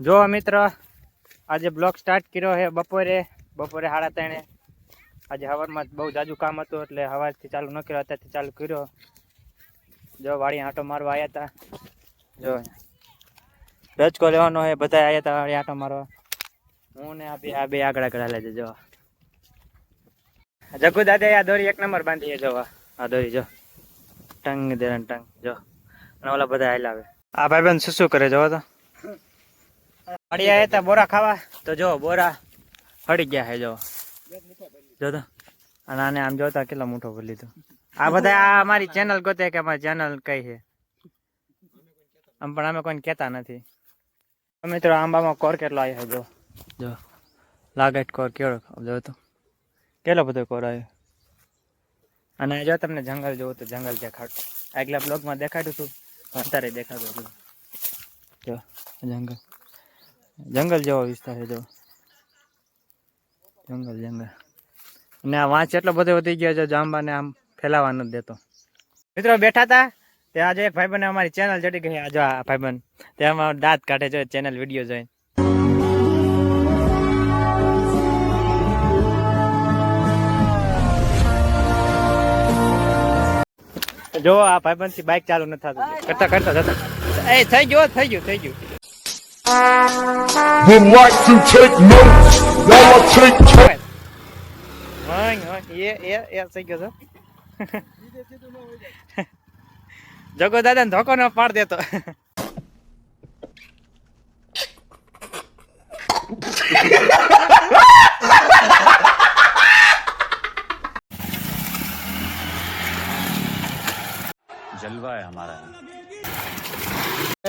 જો મિત્ર, આજે બ્લોગ સ્ટાર્ટ કર્યો છે બપોરે. બપોરે સાડા ત્રણે. આજે સવારમાં બહુ જાજુ કામ હતું એટલે સવારથી ચાલુ ન કર્યો, અત્યારથી ચાલુ કર્યો. જો વાળી આંટો મારવા આવ્યા હતા જો. રજકો લેવાનો છે બધા આવ્યા હતા વાળી આંટો મારવા. હું ને આ બે આ બે આગળ આગળ લેજે જો. જગુ દાદા આ દોરી એક નંબર બાંધી છે, જો. આ દોરી, જો. ટંગ દે ટંગ, જો. અને ઓલા બધા હાલાવે આ ભાઈબંધ શું શું કરે જોવો તો. આવ્યા હતા બોરા ખાવા? તો જો, બોરા ફળી ગયા છે જો. જો અને આને આમ જોતા કેટલો મોટો કરી લીધો આ બધા આ અમારી ચેનલ ગોતે કે અમારી ચેનલ કઈ છે? આમ પણ અમે કોઈને કહેતા નથી. મિત્રો, આંબામાં કોર કેટલો આવ્યો જો. જો. લાગેટ કોર કેળો જો તો. કેટલો બધો કોર આવ્યો અને જો તમને જંગલ જોવું તો જંગલ દેખાડું આગલા બ્લોગમાં દેખાડ્યું હતું અત્યારે દેખાડું હતું જો, જંગલ. જંગલ જેવો વિસ્તાર જો. જંગલ જંગલ. અને આ વાંચ એટલો બધો વધી ગયો છે જાંબાને આમ ફેલાવા નથી દેતો. મિત્રો બેઠા હતા, તે આજે એક ભાઈબંધ અમારી ચેનલ ચડી ગઈ. આજે આ ભાઈબંધ તેમાં દાંત કાઢે છે ચેનલ વીડિયો જોઈને. જો આ ભાઈબંધથી બાઇક ચાલુ નથી થતું. કરતા કરતા, જતા. એ, થઈ ગયો થઈ ગયું થઈ ગયું. Would like to take notes while I take time. જગો દાદા ને ધોકો નો પાડ દેતો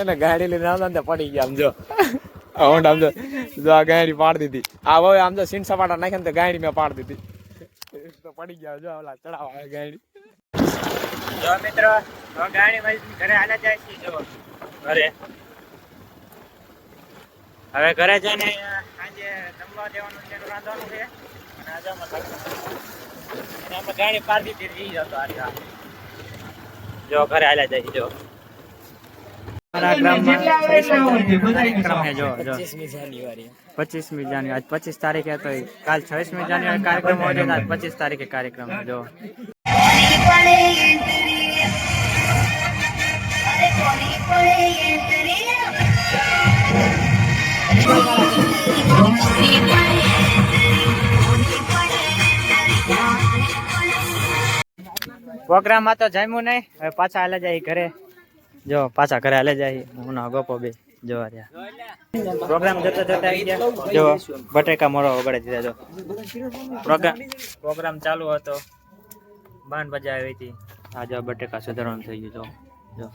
એને ગાડી લઈને આવતા ને પડી ગયા આમ જો. આમ જો જો આ ગાડી પાડી દીધી. આ હવે આમ જો સીન સપાટા નાખે ને તો ગાડી મેં પાડી દીધી. તો પડી ગયા જો ઓલા ચડાવ આવે ગાડી જો મિત્રો તો ગાડી ઘરે હાલા જાય છે જો ઘરે. હવે ઘરે જઈને આજે જમવા દેવાનું છે રાંધવાનું છે. અને આજે અમે ગાડી પાડી દીધી જતો આજે. જો ઘરે હાલ્યા જાય છે, ગ્રામમાં જો જો પચીસમી જાન્યુઆરી. આજ પચીસ તારીખે તો કાલ છવ્વીસમી જાન્યુઆરી કાર્યક્રમ હોય આજ પચીસ તારીખે કાર્યક્રમ જો. પ્રોગ્રામમાં તો જમ્યું નહીં. હવે પાછા હાલે જાય ઘરે. જો, પાછા ઘરે હાલે જાય હું ગપો બે જોવા રહ્યા. પ્રોગ્રામ જતા જતા આવી ગયા. જો, બટેકા મોરો વગાડી દીધા, જો. પ્રોગ્રામ પ્રોગ્રામ ચાલુ હતો. બાન બજા આવી હતી. આ જો બટેકા સુધારવાનું થઈ ગયું, જો. જો.